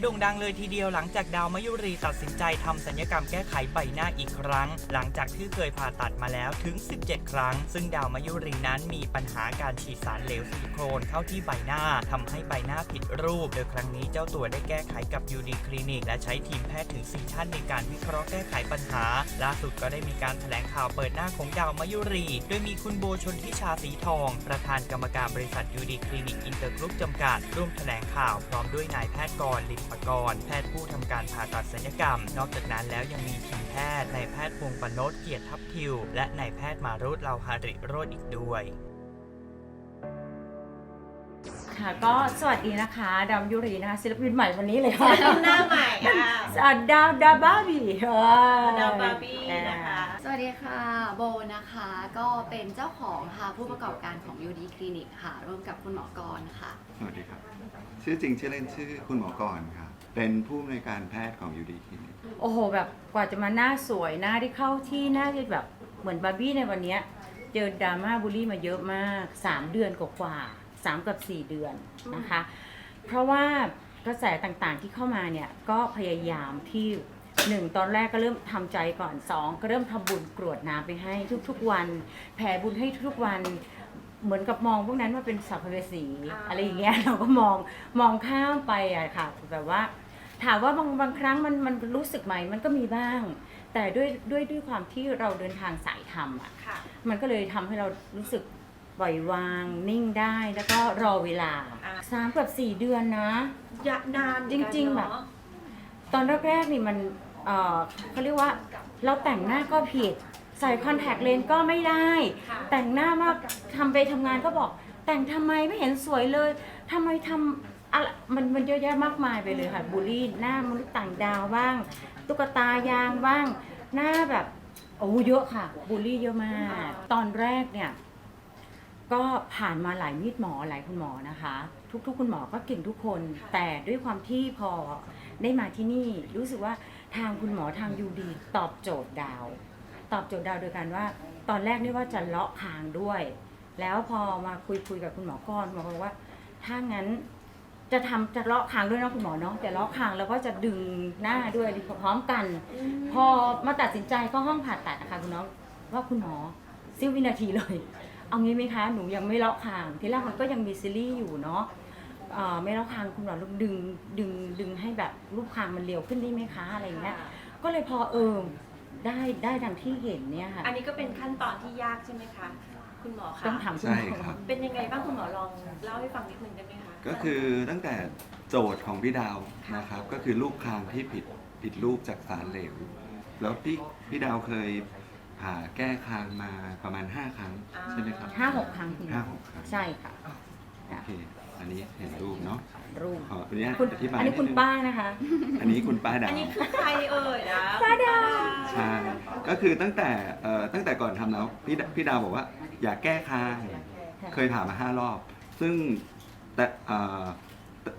โด่งดังเลยทีเดียวหลังจากดาวมยุรีตัดสินใจทำสัญญกรรมแก้ไขใบหน้าอีกครั้ง หลังจากที่เคยผ่าตัดมาแล้วถึง 17 ครั้ง ซึ่งดาวมยุรีนั้นมีปัญหาการฉีดสารเหลวซิลิโคนเข้าที่ใบหน้าทำให้ใบหน้าผิดรูป โดยครั้งนี้เจ้าตัวได้แก้ไขกับยูดีคลินิก และใช้ทีมแพทย์ถึง 4 ท่านในการวิเคราะห์แก้ไขปัญหา ล่าสุดก็ได้มีการแถลงข่าวเปิดหน้าของดาวมยุรี โดยมีคุณโบชนทิชาสีทอง ประธานกรรมการบริษัทยูดีคลินิกอินเตอร์กรุ๊ปจำกัดร่วมแถลงข่าวพร้อมด้วยนายแพทย์กรลิมปกรณ์แพทย์ผู้ทำการผ่าตัดศัลยกรรม นอกจากนั้นแล้วยังมีทีมแพทย์นายแพทย์พงศ์ปนดเกียรติทัพทิว และนายแพทย์มารุตเลาหาริโรดอีกด้วยค่ะก็สวัสดีนะคะดาวยุรีนะคะศิลปินใหม่วันนี้เลยค่ะหน้าใหม่อะอะดาวดาวบาร์บี้เออดาวบาร์บี้นะคะสวัสดีค่ะโบนะคะ ก็เป็นเจ้าของค่ะผู้ประกอบการของ UD Clinic ค่ะ ร่วมกับคุณหมอกรค่ะ สวัสดีครับ ชื่อจริงชื่อเล่นชื่อคุณหมอกรครับเป็นผู้อำนวยการแพทย์ของยูดีคลินิกโอ้โห แบบกว่าจะมาหน้าสวยหน้าที่เข้าที่หน้าที่แบบเหมือนบาร์บี้ในวันเนี้ยเจอดราม่าบูลลี่มาเยอะมาก 3 เดือนกว่าๆสามกับ 4 เดือนนะคะ เพราะว่ากระแสต่างๆที่เข้ามาเนี่ยก็พยายามที่หนึ่งตอนแรกก็เริ่มทำใจก่อนสองก็เริ่มทำบุญกรวดน้ำไปให้ทุกๆวัน แผ่บุญให้ทุกๆวัน เหมือนกับมองพวกนั้นว่าเป็นสัพเพเวสีอ่า อะไรอย่างเงี้ยเราก็มองมองข้ามไปอะค่ะแบบว่า ถามว่าบางบางครั้งมันมันรู้สึกไหมมันก็มีบ้าง แต่ด้วยด้วยด้วยความที่เราเดินทางสายธรรมอะค่ะมันก็เลยทำให้เรารู้สึกปล่อยวางนิ่งได้แล้วก็รอเวลาอ่าสามกับสี่เดือนนะ ยะนานเหมือนกันจริงๆแบบ เนอะตอนแรกๆนี่มันเอ่อเขาเรียกว่าเราแต่งหน้าก็ผิด ใส่คอนแทคเลนส์ก็ไม่ได้ค่ะแต่งหน้ามากทำไปทำงานก็บอก แต่งทำไมไม่เห็นสวยเลยทำไมทำอะไรมันมันเยอะแยะมากมายไปเลยค่ะบูลลี่หน้ามนุษย์ต่างดาวบ้าง ตุ๊กตายางบ้าง หน้าแบบโอ้เยอะค่ะบูลลี่เยอะมาก ตอนแรกเนี่ย ก็ผ่านมาหลายมีดหมอหลายคุณหมอนะคะ ทุก ๆ คุณหมอก็เก่งทุกคน แต่ด้วยความที่พอได้มาที่นี่ รู้สึกว่าทางคุณหมอทางยูดีตอบโจทย์ดาว ตอบโจทย์ดาวโดยการว่า ตอนแรกนี่ว่าจะเลาะคางด้วย แล้วพอมาคุยคุยกับคุณหมอก้อนหมอบอกว่า ถ้างั้นจะทำจะเลาะคางด้วยนะคุณหมอเนาะจะเลาะคางแล้วก็จะดึงหน้าด้วยพร้อมกัน พอมาตัดสินใจเข้าห้องผ่าตัดนะคะคุณน้องว่าคุณหมอซิ้ววินาทีเลย เอางี้ไหมคะหนูยังไม่เลาะคางทีแรกมันก็ยังมีซีรีส์อยู่เนาะไม่เลาะคางคุณหมอลูกดึงดึงดึงให้แบบรูปคางมันเร็วขึ้นได้ไหมคะอะไรอย่างเงี้ยก็เลยพอเออ ได้ได้ดังที่เห็นเนี่ยค่ะอันนี้ก็เป็นขั้นตอนที่ยากใช่ไหมคะ คุณหมอคะต้องถามคุณใช่หมอครับ เป็นยังไงบ้างคุณหมอลองเล่าให้ฟังนิดนึงได้ไหมคะก็คือตั้งแต่โจทย์ของพี่ดาวนะครับ ก็คือรูปคางที่ผิดผิดรูปจากสารเหลว แล้วพี่พี่ดาวเคยผ่าแก้คางมาประมาณ 5 ครั้ง ใช่ไหมครับห้าหกครั้งคุณหมห้าอหกครั้งใช่ค่ะ โอเค อันนี้เห็นรูปเนาะรูปขออนุญาตคุณอธิบายอันนี้คุณดงป้านะคะ อันนี้คุณป้าดาอันวนี้คือใครเอ่ยนะป้าดาวใช่ก็คือตั้งแต่เอ่อตั้งแต่ก่อนทำแล้วพี่ดพี่ดาวบอกว่า อยากแก้คางเคยผ่ามาห้ารอบ ซึ่งแต่เอ่อแต่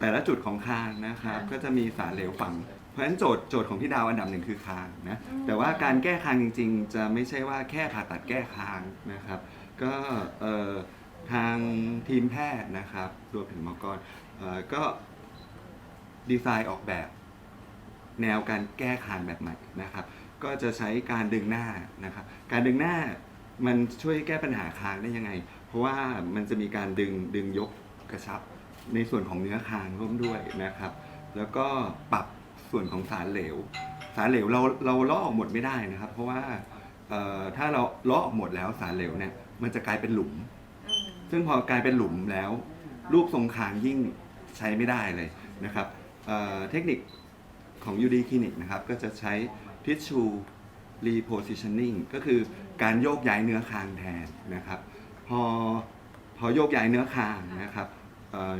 แต่ละจุดของคางนะครับก็จะมีสารเหลวฝัง เพราะฉะนั้นโจทย์โจทย์ของพี่ดาวอันดับหนึ่งคือคางนะแต่ว่าการแก้คางจริง ๆ จะไม่ใช่ว่าแค่ผ่าตัดแก้คางนะครับ ก็เอ่อ ทางทีมแพทย์นะครับ รวมถึงหมอกรเอ่อก็ดีไซน์ออกแบบ แนวการแก้คางแบบใหม่นะครับ ก็จะใช้การดึงหน้านะครับ การดึงหน้ามันช่วยแก้ปัญหาคางได้ยังไง เพราะว่ามันจะมีการดึงดึงยกกระชับ ในส่วนของเนื้อคางร่วมด้วยนะครับ แล้วก็ปรับส่วนของสารเหลว สารเหลวเราเราลอออกหมดไม่ได้นะครับ เพราะว่าเอ่อถ้าเราลอออกหมดแล้วสารเหลวเนี่ยมันจะกลายเป็นหลุม ซึ่งพอกลายเป็นหลุมแล้ว รูปทรงคางยิ่งใช้ไม่ได้เลยนะครับเอ่อเทคนิคของ UD Clinic นะครับก็จะใช้ tissue repositioning ก็คือการโยกย้ายเนื้อคางแทนนะครับ พอพอโยกย้ายเนื้อคางนะครับเอ่อ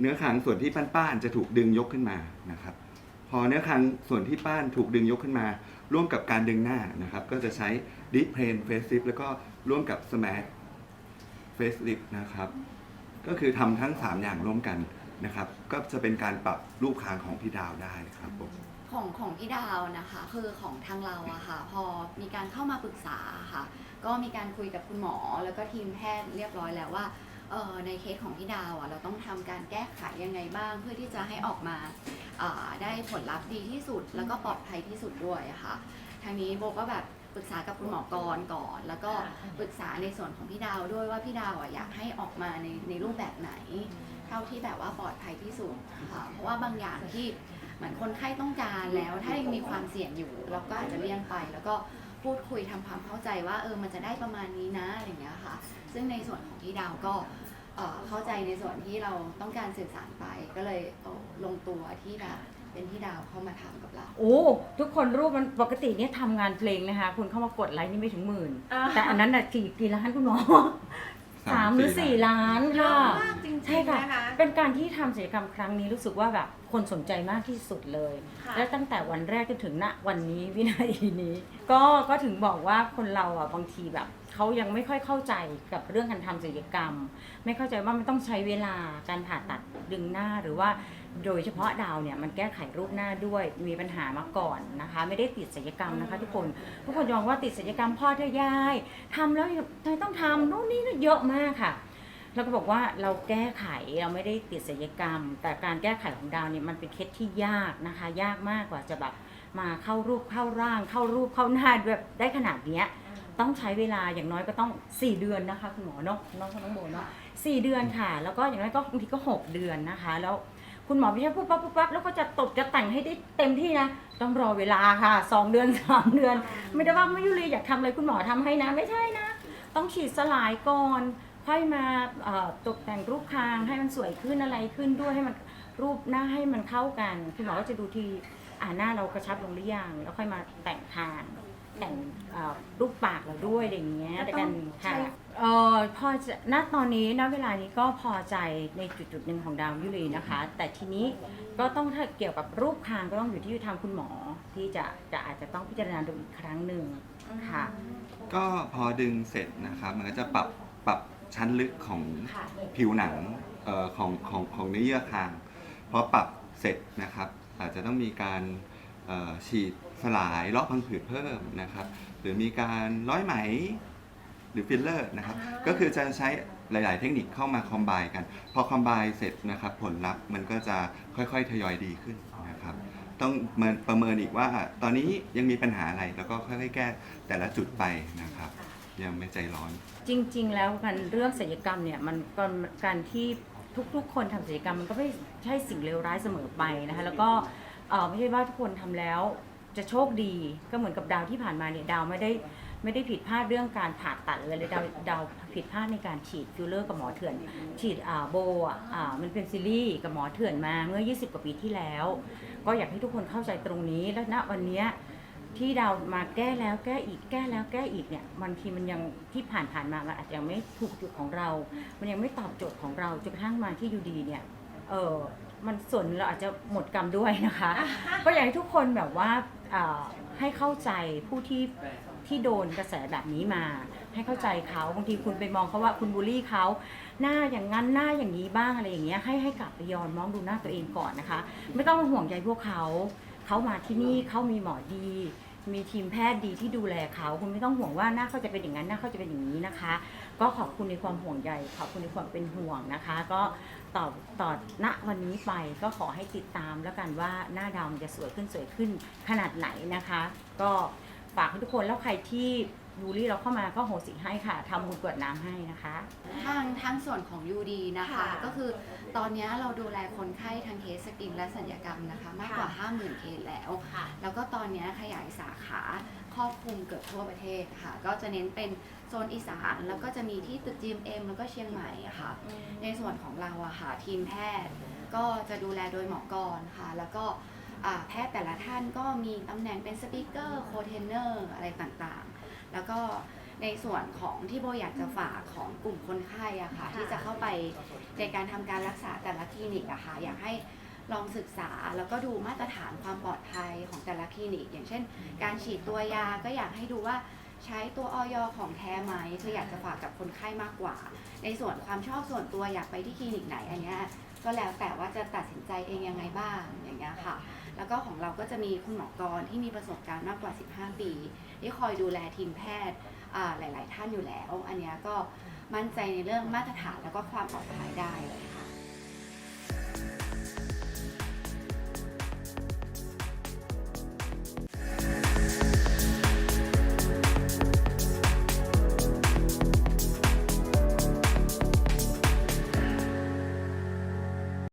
เนื้อคางส่วนที่ป้านๆจะถูกดึงยกขึ้นมานะครับ พอเนื้อคางส่วนที่ป้านถูกดึงยกขึ้นมา ร่วมกับการดึงหน้านะครับ ก็จะใช้ deep plane face lift แล้วก็ร่วมกับ smash face lift นะครับ ก็คือทำทั้ง 3 อย่างร่วมกันนะครับ ก็จะเป็นการปรับรูปคางของพี่ดาวได้ครับผม ของของพี่ดาวนะคะ คือของทางเราอะค่ะ พอมีการเข้ามาปรึกษาค่ะ ก็มีการคุยกับคุณหมอแล้วก็ทีมแพทย์เรียบร้อยแล้วว่าเอ่อในเคสของพี่ดาวอะเราต้องทำการแก้ไขยังไงบ้าง เพื่อที่จะให้ออกมาอ่าได้ผลลัพธ์ดีที่สุด แล้วก็ปลอดภัยที่สุดด้วยอะค่ะทางนี้โบก็แบบ ปรึกษากับคุณหมอกรก่อน แล้วก็ปรึกษาในส่วนของพี่ดาวด้วยว่าพี่ดาวอะอยากให้ออกมาในในรูปแบบไหน เท่าที่แบบว่าปลอดภัยที่สุดค่ะเพราะว่าบางอย่างที่เหมือนคนไข้ต้องการแล้วถ้ายังมีความเสี่ยงอยู่ เราก็อาจจะเลี่ยงไป แล้วก็พูดคุยทำความเข้าใจว่าเออมันจะได้ประมาณนี้นะอะไรอย่างเงี้ยค่ะ ซึ่งในส่วนของพี่ดาวก็เอ่อเข้าใจในส่วนที่เราต้องการสื่อสารไปก็เลยเอ่อลงตัวที่แบบ เป็นพี่ดาวเข้ามาทำกับเรา โอ้ทุกคนรูปมันปกติเนี่ยทำงานเพลงนะคะคุณเข้ามากดไลค์นี่ไม่ถึงหมื่น อ่า แต่อันนั้นน่ะกี่กี่ล้านคุณหมอสาสามมหรือสี่สี่ล้านเยค่ะ อะมากจริง ใช่ๆค่ะนะคะเป็นการที่ทำศัลยกรรมครั้งนี้รู้สึกว่าแบบคนสนใจมากที่สุดเลย ค่ะ และตั้งแต่วันแรกจนถึงณวันนี้วินาทีนี้ ก็ก็ถึงบอกว่าคนเราอะบางทีแบบเขายังไม่ค่อยเข้าใจกับเรื่องการทำศัลยกรรม ไม่เข้าใจว่ามันต้องใช้เวลาการผ่าตัดดึงหน้าหรือว่า โดยเฉพาะดาวเนี่ยมันแก้ไขรูปหน้าด้วยมีปัญหามาก่อนนะคะ ไม่ได้ติดศัลยกรรมนะคะ ทุกคนทุกคนยองว่าติดศัลยกรรมพ่อเธอยายทำแล้วทำไมต้องทำนู่นนี่นั่นเยอะมากค่ะ แล้วก็บอกว่าเราแก้ไขเราไม่ได้ติดศัลยกรรม แต่การแก้ไขของดาวเนี่ยมันเป็นเคสที่ยากนะคะ ยากมากกว่าจะแบบมาเข้ารูปเข้าร่าง เข้ารูปเข้าหน้าแบบได้ขนาดเนี้ยต้องใช้เวลาอย่างน้อยก็ต้อง 4 เดือนนะคะคุณหมอเนาะน้องน้องโบเนาะสี่เดือนค่ะ แล้วก็อย่างน้อยก็บางทีก็ 6 เดือนนะคะ แล้วคุณหมอไม่ใช่ปุ๊บปั๊บปุ๊บปั๊บแล้วก็จะตบจะแต่งให้ได้เต็มที่นะต้องรอเวลาค่ะ 2 เดือน 3 เดือน ไม่ได้ว่าไม่ยุรีอยากทำอะไรคุณหมอทำให้นะ ไม่ใช่นะ ต้องฉีดสลายก่อน ค่อยมาเอ่อตกแต่งรูปคางให้มันสวยขึ้นอะไรขึ้นด้วยให้มันรูปหน้าให้มันเข้ากันคุณหมอก็จะดูทีอ่าหน้าเรากระชับลงหรือยังแล้วค่อยมาแต่งคางแต่งเอ่อรูปปากเราด้วยอะไรอย่างเงี้ยก็แต่ต้กัองนใช้ค่ะเอ่อพอจะณตอนนี้ณเวลานี้ก็พอใจในจุดจุดๆหนึ่งของดาวยุรีนะคะ แต่ทีนี้ก็ต้องถ้าเกี่ยวกับรูปคางก็ต้องอยู่ที่ทางคุณหมอที่จะจะอาจจะต้องพิจารณาดูอีกครั้งหนึ่งค่ะ ก็พอดึงเสร็จนะครับมันก็จะปรับปรับ ชั้นลึกของค่ะผิวหนังเอ่อของของของเนื้อเยื่อคางพอปรับเสร็จนะครับ อาจจะต้องมีการเอ่อฉีดสลายลอกพังผืดเพิ่มนะครับ หรือมีการร้อยไหมหรือฟิลเลอร์นะครับ อ่า ก็คือจะใช้หลาย ๆ เทคนิคเข้ามาคอมไบกัน พอคอมไบเสร็จนะครับ ผลลัพธ์มันก็จะค่อย ๆ ทยอยดีขึ้นนะครับ ต้องเมินประเมินอีกว่าตอนนี้ยังมีปัญหาอะไรแล้วก็ค่อย ๆ แก้แต่ละจุดไปนะครับ ยังไม่ใจร้อน จริง ๆ แล้วการเรื่องศัลยกรรมเนี่ยมันก็การที่ทุกๆ คนทำศัลยกรรมมันก็ไม่ใช่สิ่งเลวร้ายเสมอไปนะคะแล้วก็เอ่อไม่ใช่ว่าทุกคนทำแล้วจะโชคดีก็เหมือนกับดาวที่ผ่านมาเนี่ยดาวไม่ได้ไม่ได้ผิดพลาดเรื่องการผ่าตัดเลยเลยดาวดาวผิดพลาดในการฉีดฟิลเลอร์กับหมอเถื่อน ฉีดอ่าโบอะอ่ามันเป็นซีรีส์กับหมอเถื่อนมาเมื่อ 20 กว่าปีที่แล้ว ก็อยากให้ทุกคนเข้าใจตรงนี้และณวันเนี้ย ที่เรามาแก้แล้วแก้อีกแก้แล้วแก้อีกเนี่ยบางทีมันยังที่ผ่านผ่านๆมามันอาจจะยังไม่ถูกจุดของเรา มันยังไม่ตอบโจทย์ของเราจนกระทั่งมาที่ยูดีเนี่ยเออมันส่วนเราอาจจะหมดกรรมด้วยนะคะ ก็อยากให้ทุกคนแบบว่าอ่าให้เข้าใจผู้ที่ที่โดนกระแสแบบนี้มา ให้เข้าใจเขาบางทีคุณไปมองเขาว่าคุณบูลลี่เขาหน้าอย่างนั้นหน้าอย่างนี้บ้างอะไรอย่างเงี้ยให้ให้กลับไปย้อนมองดูหน้าตัวเองก่อนนะคะ ไม่ต้องมาห่วงใยพวกเขาเขามาที่นี่เขามีหมอดี มีทีมแพทย์ดีที่ดูแลเขาคุณไม่ต้องห่วงว่าหน้าเขาจะเป็นอย่างนั้นหน้าเขาจะเป็นอย่างนี้นะคะ ก็ขอบคุณในความห่วงใยขอบคุณในความเป็นห่วงนะคะ ก็ต่อต่อณวันนี้ไปก็ขอให้ติดตามแล้วกันว่าหน้าดาวมันจะสวยขึ้นสวยขึ้นขนาดไหนนะคะ ก็ฝากให้ทุกคนแล้วใครที่ บูลลี่เราเข้ามาก็โหสิให้ค่ะทำบุญกรวดน้ำให้นะคะ ทางทางส่วนของ UD นะคะ ค่ะก็คือตอนนี้เราดูแลคนไข้ทางเคสสกินและสัญญกรรมนะคะ มากกว่า 50,000 เคสแล้ว ค่ะ แล้วก็ตอนนี้ขยายสาขาครอบคลุมเกือบทั่วประเทศค่ะ ก็จะเน้นเป็นโซนอีสานแล้วก็จะมีที่ตึก GMM แล้วก็เชียงใหม่อะค่ะ ในส่วนของเราอะค่ะทีมแพทย์ก็จะดูแลโดยหมอกรค่ะ แล้วก็อ่าแพทย์แต่ละท่านก็มีตำแหน่งเป็นสปีกเกอร์โคเทนเนอร์อะไรต่างๆ แล้วก็ในส่วนของที่โบอยากจะฝากของกลุ่มคนไข้อะค่ะค่ะ ที่จะเข้าไปในการทำการรักษาแต่ละคลินิกอะค่ะอยากให้ลองศึกษาแล้วก็ดูมาตรฐานความปลอดภัยของแต่ละคลินิก อย่างเช่น การฉีดตัวยาก็อยากให้ดูว่าใช้ตัวออยของแท้ไหมคืออยากจะฝากกับคนไข้มากกว่า ในส่วนความชอบส่วนตัวอยากไปที่คลินิกไหนอันเนี้ยก็แล้วแต่ว่าจะตัดสินใจเองยังไงบ้างอย่างเงี้ยค่ะ แล้วก็ของเราก็จะมีคุณหมอกรที่มีประสบการณ์มากกว่า 15 ปีที่คอยดูแลทีมแพทย์หลาย ๆ ท่านอยู่แล้ว อันเนี้ยก็มั่นใจในเรื่องมาตรฐานแล้วก็ความปลอดภัยได้เลยค่ะ